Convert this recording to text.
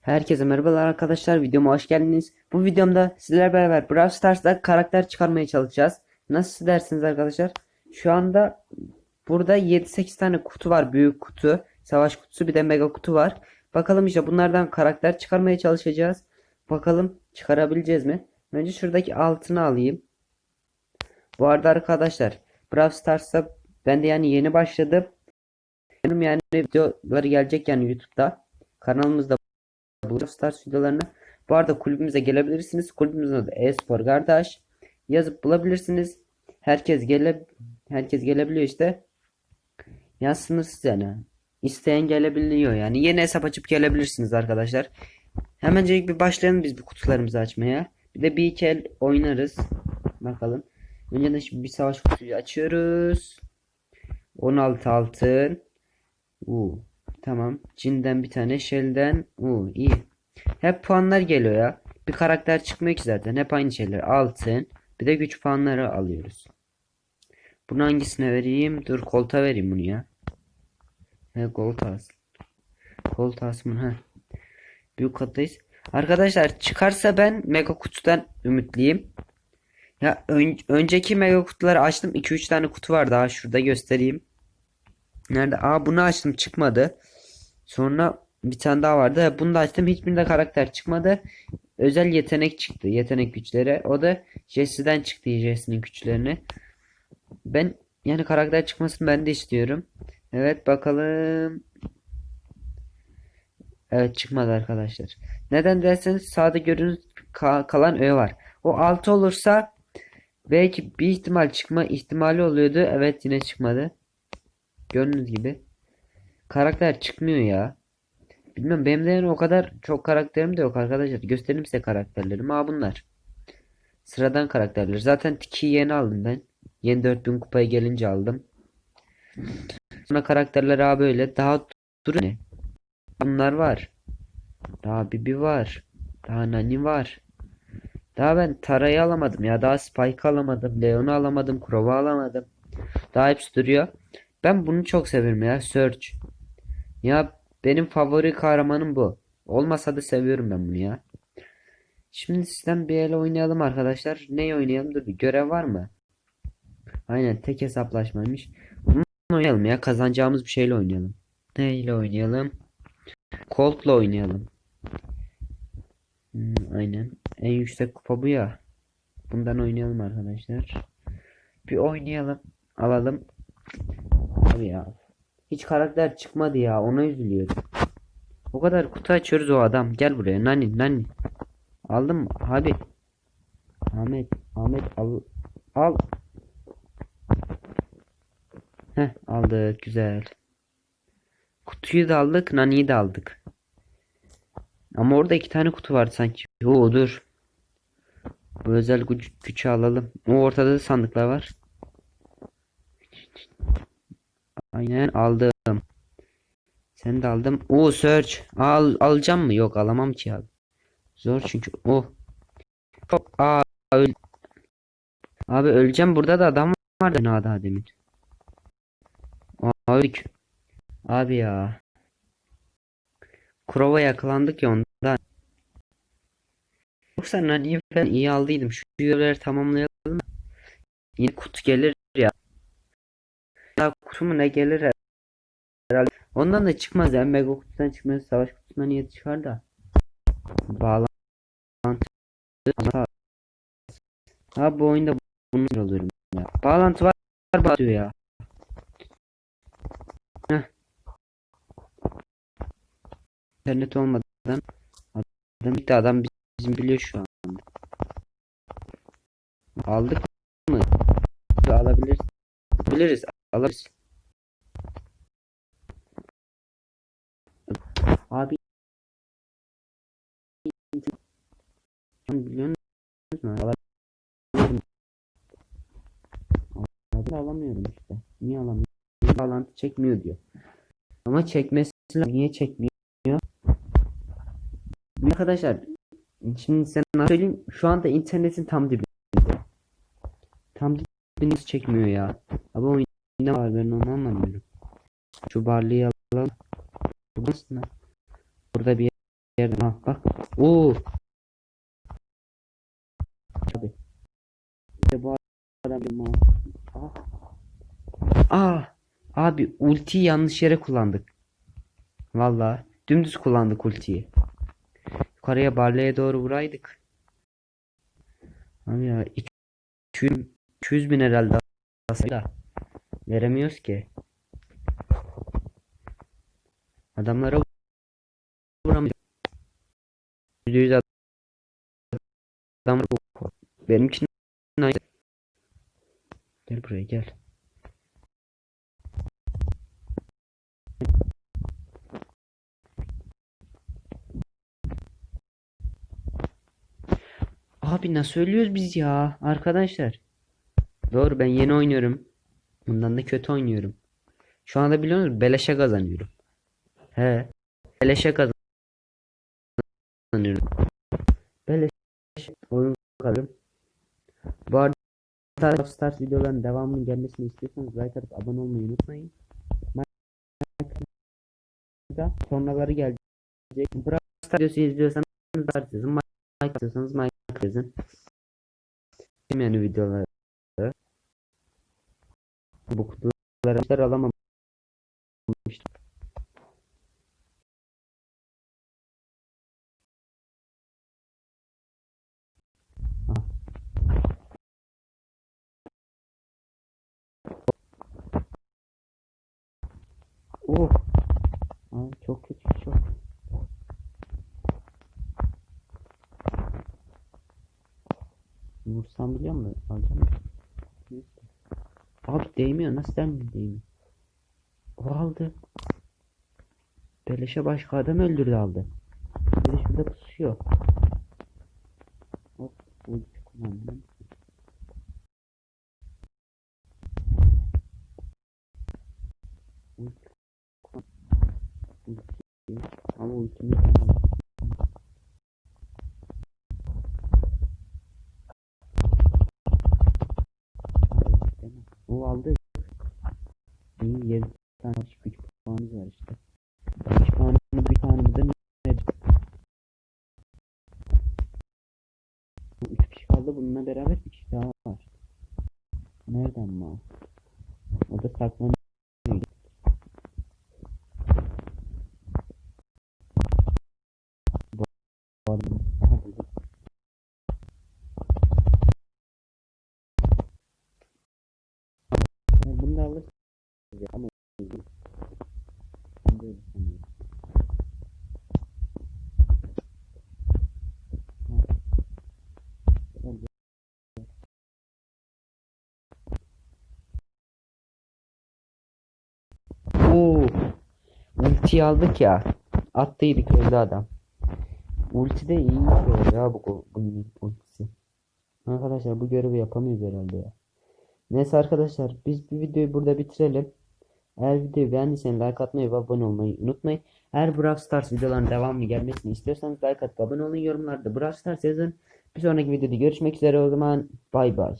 Herkese merhabalar arkadaşlar videoma hoş geldiniz. Bu videomda sizlerle beraber Brawl Stars'ta karakter çıkarmaya çalışacağız. Nasıl dersiniz arkadaşlar? Şu anda burada 7-8 tane kutu var. Büyük kutu, savaş kutusu bir de mega kutu var. Bakalım işte bunlardan karakter çıkarmaya çalışacağız. Bakalım çıkarabileceğiz mi? Önce şuradaki altını alayım. Bu arada arkadaşlar Brawl Stars'ta ben de yani yeni başladım. Benim yani videoları gelecek yani YouTube'da. Kanalımızda Brawl Stars videolarını. Bu arada kulübümüze gelebilirsiniz. Kulübümüzün adı e-spor kardeş. Yazıp bulabilirsiniz. Herkes gele herkes gelebiliyor işte. Ya sınırsız yani. İsteyen gelebiliyor yani. Yeni hesap açıp gelebilirsiniz arkadaşlar. Hemencik bir başlayalım biz bir kutularımızı açmaya. Bir de bir iki el oynarız. Bakalım. Önce de şimdi bir savaş kutuyu açıyoruz. 16 altın. Uuu. Tamam. Cin'den bir tane, Shell'den. Uuu iyi. Hep puanlar geliyor ya. Bir karakter çıkmıyor ki zaten. Hep aynı şeyler. Altın. Bir de güç puanları alıyoruz. Bunu hangisine vereyim? Dur kolta vereyim bunu ya. He koltas. Koltas mı? He. Büyük kattayız. Arkadaşlar çıkarsa ben mega kutudan ümitliyim. Ya ön- önceki mega kutuları açtım. 2-3 tane kutu var daha şurada göstereyim. Nerede? Aa bunu açtım çıkmadı. Sonra bir tane daha vardı. Bunu da açtım. Hiçbirinde karakter çıkmadı. Özel yetenek çıktı. Yetenek güçleri. O da Jesse'den çıktı Jesse'nin güçlerini. Ben yani karakter çıkmasını ben de istiyorum. Evet bakalım. Evet çıkmadı arkadaşlar. Neden derseniz sağda gördüğünüz ka- kalan ö var. O 6 olursa belki bir ihtimal çıkma ihtimali oluyordu. Evet yine çıkmadı. Gördüğünüz gibi. Karakter çıkmıyor ya. Bilmem benim de yani o kadar çok karakterim de yok arkadaşlar. Göstereyim size karakterlerimi. Aa bunlar. Sıradan karakterler. Zaten Tiki'yi yeni aldım ben. Yeni 4000 kupaya gelince aldım. Sonra karakterler abi böyle. Daha duruyor. ne? Bunlar var. Daha Bibi var. Daha Nani var. Daha ben Tara'yı alamadım ya. Daha Spike alamadım. Leon'u alamadım. Crow'u alamadım. Daha hepsi duruyor. Ben bunu çok severim ya. Search. Ya benim favori kahramanım bu. Olmasa da seviyorum ben bunu ya. Şimdi sizden bir el oynayalım arkadaşlar. Ne oynayalım? Dur bir görev var mı? Aynen tek hesaplaşmaymış. Bunu oynayalım ya. Kazanacağımız bir şeyle oynayalım. Neyle oynayalım? Colt'la oynayalım. Hmm, aynen. En yüksek kupa bu ya. Bundan oynayalım arkadaşlar. Bir oynayalım. Alalım. Abi ya. Hiç karakter çıkmadı ya. Ona üzülüyorum. O kadar kutu açıyoruz o adam. Gel buraya. Nani nani. Aldın mı? Abi. Ahmet. Ahmet al. Al. Heh aldık. Güzel. Kutuyu da aldık. Nani'yi de aldık. Ama orada iki tane kutu var sanki. Yo dur. Bu özel güç, gücü alalım. O ortada da sandıklar var. Aynen aldım. Sen de aldım. O search. Al alacağım mı? Yok alamam ki abi. Zor çünkü. Oh. Aa öl. Abi öleceğim. Burada da adam vardı ne daha demin. Abi Abi ya. Krova yakalandık ya ondan. Yoksa hani ben iyi aldıydım. Şu görevleri tamamlayalım. Yine kutu gelir Ya kutu ne gelir herhalde. Ondan da çıkmaz ya. Mega kutudan çıkmaz. Savaş kutusundan niye çıkar da. Bağlantı. Ha bu oyunda bunu alıyorum ya. Bağlantı var bağlıyor ya. Heh. İnternet olmadan adam bir adam bizim biliyor şu anda. Aldık mı? Alabiliriz. Biliriz. Alırız. Abi biliyor musun? Alamıyorum. Alamıyorum işte. Niye alamıyorum? Bağlantı çekmiyor diyor. Ama çekmesi lazım. Niye çekmiyor? Arkadaşlar şimdi sana söyleyeyim şu anda internetin tam dibinde. Tam dibinde çekmiyor ya. Abi oyunda var ben onu anlamıyorum. Şu barlıyı alalım. Burası Burada bir yerden ha bak. Oo. Abi. İşte bu adam mal. Ah. Ah. Abi ultiyi yanlış yere kullandık. Vallahi dümdüz kullandık ultiyi. Yukarıya Barley'e doğru vuraydık. Abi ya 200, 200 bin herhalde aslında. Veremiyoruz ki. Adamlara vuramıyor. Yüzde yüz adam benim için. Gel buraya gel. Abi nasıl ölüyoruz biz ya arkadaşlar? Doğru ben yeni oynuyorum. Bundan da kötü oynuyorum. Şu anda biliyor musunuz beleşe kazanıyorum. He. Beleşe kazanıyorum. Beleş oyun kazanıyorum. Bu arada Star Stars videoların devamının gelmesini istiyorsanız like atıp abone olmayı unutmayın. Minecraft'ta sonraları gelecek. Brawl Stars videosu izliyorsanız Stars yazın. Minecraft istiyorsanız Minecraft yazın. Yani videoları. Bu kutuları alamamıştım. Oh. Aa, çok kötü çok. Vursam biliyor musun? Alacağım. Abi değmiyor. Nasıl değmiyor? değmiyor. O aldı. Beleşe başka adam öldürdü aldı. Biri şurada pusuyor. Hop. Ulti kullandım. Ulti Ulti. Ama ultimi O aldı. İyi 7 tane güç puanımız var işte. Güç puanı bir tane de ne? 3 kişi kaldı bununla beraber bir kişi daha var. Nereden mi? o? Da saklanıyor. Bunu da alırsın ya ama ben de öyle sanıyorum. Ha. Gel, gel. Oo, ulti aldık ya. Attıydık öldü adam. Ulti de iyi şey ya bu, bu ultisi. Arkadaşlar bu görevi yapamıyoruz herhalde ya. Neyse arkadaşlar biz bu videoyu burada bitirelim. Eğer videoyu beğendiyseniz like atmayı ve abone olmayı unutmayın. Eğer Brawl Stars videoların devamlı gelmesini istiyorsanız like atıp abone olun yorumlarda Brawl Stars yazın. Bir sonraki videoda görüşmek üzere o zaman bay bay.